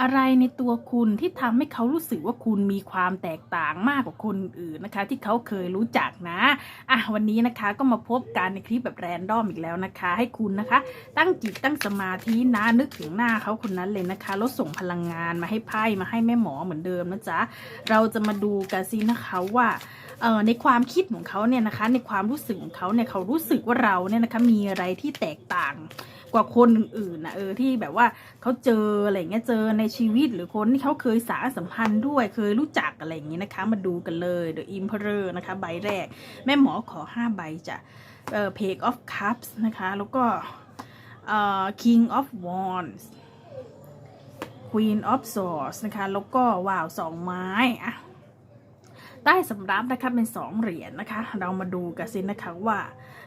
อะไรในตัวคุณที่ทำให้เขารู้สึกว่าคุณมีความแตกต่างมากกว่าคนอื่นนะคะ ที่เขาเคยรู้จักนะอะวันนี้นะคะก็มาพบกันในคลิปแบบแรนดอมอีกแล้วนะคะ ให้คุณนะคะ ตั้งจิตตั้งสมาธินะนึกถึงหน้าเขาคนนั้นเลยนะคะแล้วส่งพลังงานมาให้ไพ่มาให้แม่หมอเหมือนเดิมนะจ๊ะเราจะมาดูกันสินะคะว่าเอ่อในความคิดของเขาเนี่ยนะคะ ในความรู้สึกของเขาเนี่ยเขารู้สึกว่าเราเนี่ยนะคะมีอะไรที่แตกต่าง กว่าคนอื่นๆนะเออที่แบบว่าเขาเจออะไรเงี้ยเจอในชีวิตหรือคนที่เขาเคยสารสัมพันธ์ด้วยเคยรู้จักอะไรอย่างงี้นะคะ มาดูกันเลย The Emperor นะคะ ใบแรก แม่หมอขอ 5 ใบจ้ะเอ่อ Page of Cups นะคะ แล้วก็เอ่อ King of Wands Queen of Swords นะคะ แล้วก็ว่าวสองไม้อะใต้สำรับนะคะเป็นสองเหรียญนะคะ เรามาดูกันสินะคะว่า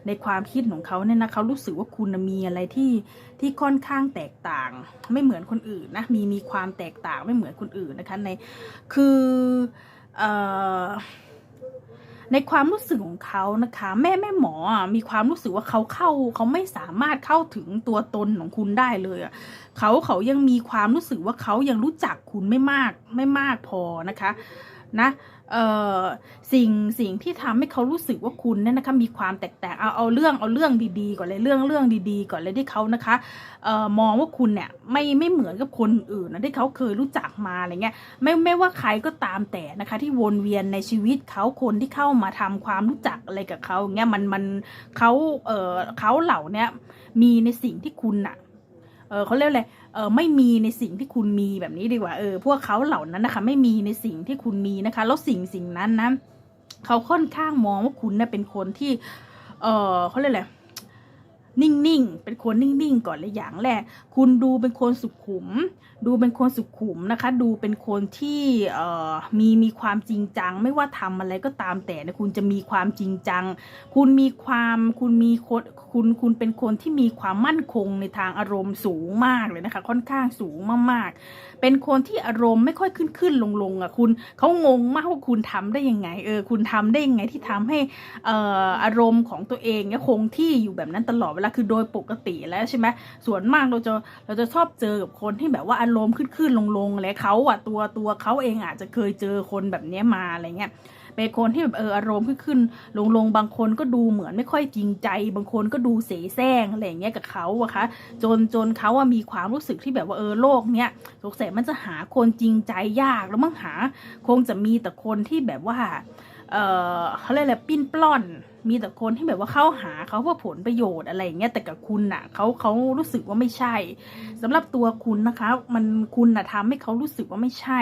ในความคิดของเขาเนี่ยนะเขารู้สึกว่าคุณมีอะไรที่ที่ค่อนข้างแตกต่าง ไม่เหมือนคนอื่นนะมีมีความแตกต่างไม่เหมือนคนอื่นนะคะในคือเอ่อในความรู้สึกของเขานะคะ แม่แม่หมอมีความรู้สึกว่าเขาเข้า เขาไม่สามารถเข้าถึงตัวตนของคุณได้เลยเขาเขายังมีความรู้สึกว่าเขายังรู้จักคุณไม่มากไม่มากพอนะคะ นะสิ่งสิ่งที่ทำให้เขารู้สึกว่าคุณเนี่ยนะคะมีความแตกต่างเอาเอาเรื่องเอาเรื่องดีๆ ก่อนเลยเรื่องเรื่องดีๆ ก่อนเลยที่เขานะคะออมองว่าคุณเนี่ยไม่ไม่เหมือนกับคนอื่นนะที่เขาเคยรู้จักมาอะไรเงี้ยไม่ไม่ว่าใครก็ตามแต่นะคะ ที่วนเวียนในชีวิตเขาคนที่เข้ามาทำความรู้จักอะไรกับเขาเงี้ยมันมันเขาเออเขาเหล่าเนี้ยมีในสิ่งที่คุณอะ เออเขาเรียกอะไรเออไม่มีในสิ่งที่คุณมีแบบนี้ดีกว่าเออพวกเขาเหล่านั้นนะคะ ไม่มีในสิ่งที่คุณมีนะคะแล้วสิ่งสิ่งนั้นนะเขาค่อนข้างมองว่าคุณเนี่ยเป็นคนที่ เออเขาเรียกอะไรนิ่งๆ เป็นคนนิ่งๆ ก่อนเลยอย่างแรก คุณดูเป็นคนสุขุม ดูเป็นคนสุขุมนะคะ ดูเป็นคนที่เอ่อมีมีความจริงจัง ไม่ว่าทำอะไรก็ตามแต่เนะคุณจะมีความจริงจัง คุณมีความคุณมีคนคุณคุณเป็นคนที่มีความมั่นคงในทางอารมณ์สูงมากเลยนะคะ ค่อนข้างสูงมากๆ เป็นคนที่อารมณ์ไม่ค่อยขึ้นขึ้นลงลงอะคุณเขางงมากว่าคุณทำได้ยังไงเออคุณทำได้ยังไงที่ทำให้เอ่ออารมณ์ของตัวเองเนี่ยคงที่อยู่แบบนั้นตลอดเวลาคือโดยปกติแล้วใช่ไหมส่วนมากเราจะเราจะชอบเจอกับคนที่แบบว่าอารมณ์ขึ้นขึ้นลงลงอะไรเขาอะตัวตัวเขาเองอาจจะเคยเจอคนแบบนี้มาอะไรเงี้ย เป็นคนที่แบบเอออารมณ์ขึ้นขึ้นลงลงบางคนก็ดูเหมือนไม่ค่อยจริงใจ บางคนก็ดูเสแสร้งอะไรอย่างเงี้ยกับเขาอะคะจนจนเขาอะมีความรู้สึกที่แบบว่าเออโลกเนี้ยสงสัยมันจะหาคนจริงใจยากแล้วมั้งหา คงจะมีแต่คนที่แบบว่าเออเขาเรียกอะไรปิ้นปล้อน มีแต่คนที่แบบว่าเข้าหาเขาเพื่อผลประโยชน์อะไรอย่างเงี้ยแต่กับคุณน่ะเขาเขารู้สึกว่าไม่ใช่สำหรับตัวคุณนะคะ มันคุณน่ะทำให้เขารู้สึกว่าไม่ใช่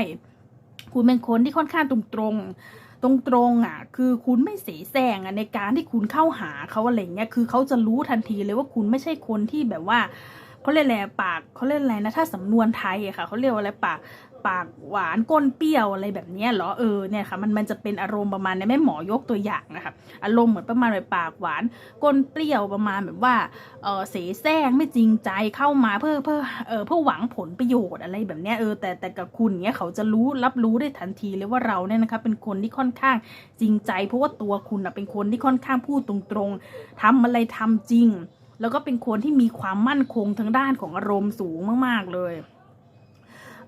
คุณเป็นคนที่ค่อนข้างตรงตรงๆ ตรงๆอะ คือคุณไม่เสแสร้งอะในการที่คุณเข้าหาเขาอะไรเงี้ยคือเขาจะรู้ทันทีเลยว่าคุณไม่ใช่คนที่แบบว่าเขาเรียกอะไรปากเขาเรียกอะไรนะถ้าสำนวนไทยอะค่ะเขาเรียกว่าอะไรปาก ปากหวานก้นเปรี้ยวอะไรแบบนี้เหรอเออเนี่ยค่ะมันมันจะเป็นอารมณ์ประมาณในแม่หมอยกตัวอย่างนะคะอารมณ์เหมือนประมาณแบบปากหวานก้นเปรี้ยวประมาณแบบว่าเออเสแสร้งไม่จริงใจเข้ามาเพื่อเพื่อเออเพื่อหวังผลประโยชน์อะไรแบบนี้เออแต่แต่กับคุณเนี้ยเขาจะรู้รับรู้ได้ทันทีเลยว่าเราเนี่ยนะคะเป็นคนที่ค่อนข้างจริงใจ เพราะว่าตัวคุณอะเป็นคนที่ค่อนข้างพูดตรงๆทำอะไรทำจริง แล้วก็เป็นคนที่มีความมั่นคงทางด้านของอารมณ์สูงมากๆเลย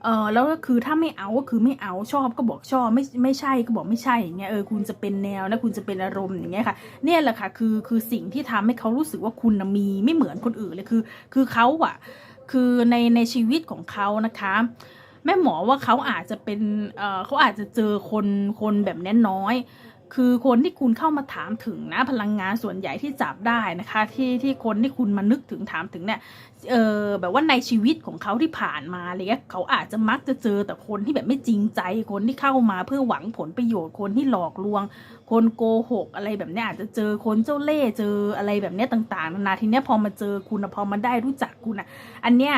เออแล้วก็คือถ้าไม่เอาก็คือไม่เอาชอบก็บอกชอบไม่ไม่ใช่ก็บอกไม่ใช่อย่างเงี้ยเออคุณจะเป็นแนวนะคุณจะเป็นอารมณ์อย่างเงี้ยค่ะเนี่ยแหละค่ะคือคือสิ่งที่ทำให้เขารู้สึกว่าคุณมีไม่เหมือนคนอื่นเลยคือ คือเขาอะคือในในชีวิตของเขานะคะแม่หมอว่าเขาอาจจะเป็นเออเขาอาจจะเจอคนคนแบบนี้น้อย คือคนที่คุณเข้ามาถามถึงนะพลังงานส่วนใหญ่ที่จับได้นะคะ ที่ที่คนที่คุณมานึกถึงถามถึงเนี่ยเออแบบว่าในชีวิตของเขาที่ผ่านมาอะไรเงี้ยเขาอาจจะมักจะเจอแต่คนที่แบบไม่จริงใจ คนที่เข้ามาเพื่อหวังผลประโยชน์คนที่หลอกลวง คนโกหกอะไรแบบเนี้ยอาจจะเจอคนเจ้าเล่ห์เจออะไรแบบเนี้ยต่างๆนานาทีเนี้ยพอมาเจอคุณพอมาได้รู้จักคุณอะ อันเนี้ย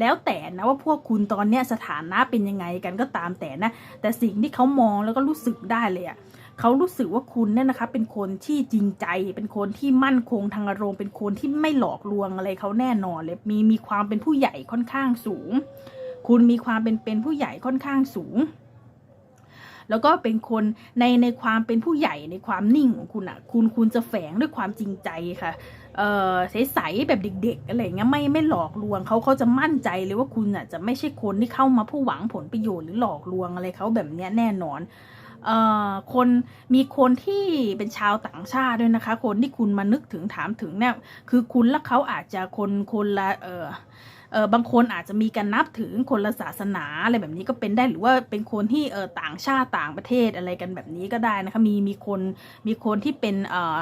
แล้วแต่นะว่าพวกคุณตอนเนี้ยสถานะเป็นยังไงกันก็ตามแต่นะ แต่สิ่งที่เขามองแล้วก็รู้สึกได้เลยอะ เขารู้สึกว่าคุณเนี่ยนะคะ เป็นคนที่จริงใจ เป็นคนที่มั่นคงทางอารมณ์ เป็นคนที่ไม่หลอกลวงอะไรเขาแน่นอนเลย มีมีความเป็นผู้ใหญ่ค่อนข้างสูง คุณมีความเป็นเป็นผู้ใหญ่ค่อนข้างสูง แล้วก็เป็นคนในในความเป็นผู้ใหญ่ในความนิ่งของคุณอะ คุณคุณจะแฝงด้วยความจริงใจค่ะเออใสๆแบบเด็ก ๆ อะไรอย่างเงี้ยไม่ไม่หลอกลวงเขาเขาจะมั่นใจเลยว่าคุณอะจะไม่ใช่คนที่เข้ามาเพื่อหวังผลประโยชน์หรือหลอกลวงอะไรเขาแบบเนี้ยแน่นอน คนมีคนที่เป็นชาวต่างชาติด้วยนะคะ คนที่คุณมานึกถึงถามถึงเนี่ยคือคุณและเขาอาจจะคนคนละเออเออบางคนอาจจะมีการนับถือคนละศาสนาอะไรแบบนี้ก็เป็นได้หรือว่าเป็นคนที่เออต่างชาติต่างประเทศอะไรกันแบบนี้ก็ได้นะคะมีมีคนมีคนที่เป็นเออ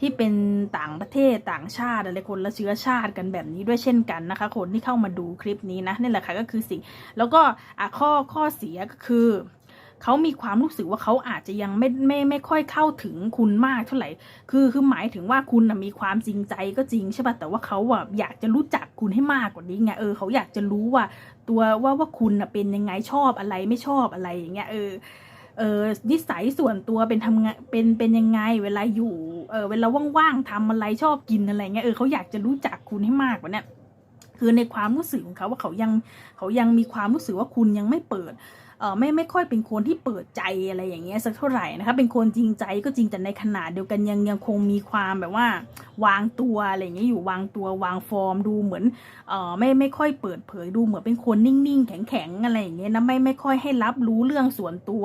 ที่เป็นต่างประเทศต่างชาติอะไรคนละเชื้อชาติกันแบบนี้ด้วยเช่นกันนะคะ คนที่เข้ามาดูคลิปนี้นะนี่แหละค่ะก็คือสิ่งแล้วก็อะข้อข้อเสียก็คือ เขามีความรู้สึกว่าเขาอาจจะยังไม่ไม่ไม่ค่อยเข้าถึงคุณมากเท่าไหร่ คือคือหมายถึงว่าคุณนะมีความจริงใจก็จริงใช่ป่ะแต่ว่าเขาอะอยากจะรู้จักคุณให้มากกว่านี้ไงเออเขาอยากจะรู้ว่า ตัวว่าว่าคุณน่ะเป็นยังไงชอบอะไรไม่ชอบอะไรอย่างเงี้ยเออเออนิสัยส่วนตัวเป็นทำงานเป็นเป็นยังไง เวลาอยู่เออเวลาว่างๆทำอะไรชอบกินอะไรเงี้ยเออเขาอยากจะรู้จักคุณให้มากกว่านี้คือในความรู้สึกของเขาว่าเขายังเขายังมีความรู้สึกว่าคุณยังไม่เปิด ไม่ไม่ค่อยเป็นคนที่เปิดใจอะไรอย่างเงี้ยสักเท่าไหร่นะคะเป็นคนจริงใจก็จริงแต่ในขณะเดียวกันยังยังคงมีความแบบว่า วางตัวอะไรอย่างเงี้ยอยู่วางตัววางฟอร์มดูเหมือนเออไม่ไม่ค่อยเปิดเผยดูเหมือนเป็นคนนิ่งๆ แข็งๆอะไรอย่างเงี้ยนะไม่ไม่ค่อยให้รับรู้เรื่องส่วนตัว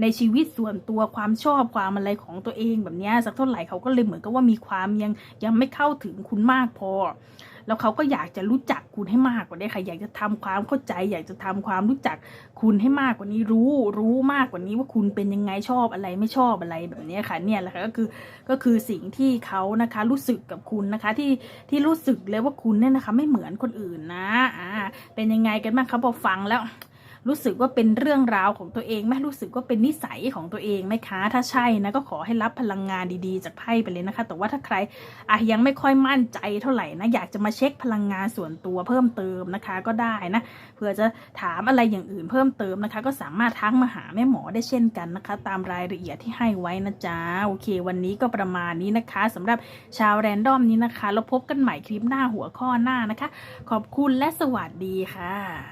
ในชีวิตส่วนตัวความชอบความอะไรของตัวเองแบบเนี้ยสักเท่าไหร่เขาก็เลยเหมือนกับว่ามีความยังยังไม่เข้าถึงคุณมากพอ แล้วเขาก็อยากจะรู้จักคุณให้มากกว่านี้ค่ะ อยากจะทำความเข้าใจ อยากจะทำความรู้จักคุณให้มากกว่านี้ รู้ รู้มากกว่านี้ว่าคุณเป็นยังไงชอบอะไรไม่ชอบอะไรแบบนี้ค่ะ เนี่ยแหละค่ะก็คือก็คือสิ่งที่เขานะคะรู้สึกกับคุณนะคะที่ที่รู้สึกเลยว่าคุณเนี่ยนะคะ ไม่เหมือนคนอื่นนะอ่าเป็นยังไงกันบ้างคะพอฟังแล้ว รู้สึกว่าเป็นเรื่องราวของตัวเองไหมรู้สึกว่าเป็นนิสัยของตัวเองไหมคะ ถ้าใช่นะก็ขอให้รับพลังงานดีๆ จากไพ่ไปเลยนะคะ แต่ว่าถ้าใครอะยังไม่ค่อยมั่นใจเท่าไหร่นะอยากจะมาเช็คพลังงานส่วนตัวเพิ่มเติมนะคะก็ได้นะเผื่อจะถามอะไรอย่างอื่นเพิ่มเติมนะคะ ก็สามารถทักมาหาแม่หมอได้เช่นกันนะคะ ตามรายละเอียดที่ให้ไว้นะจ๊ะโอเค วันนี้ก็ประมาณนี้นะคะสำหรับชาวแรนดอมนี้นะคะ แล้วพบกันใหม่คลิปหน้าหัวข้อหน้านะคะ ขอบคุณและสวัสดีค่ะ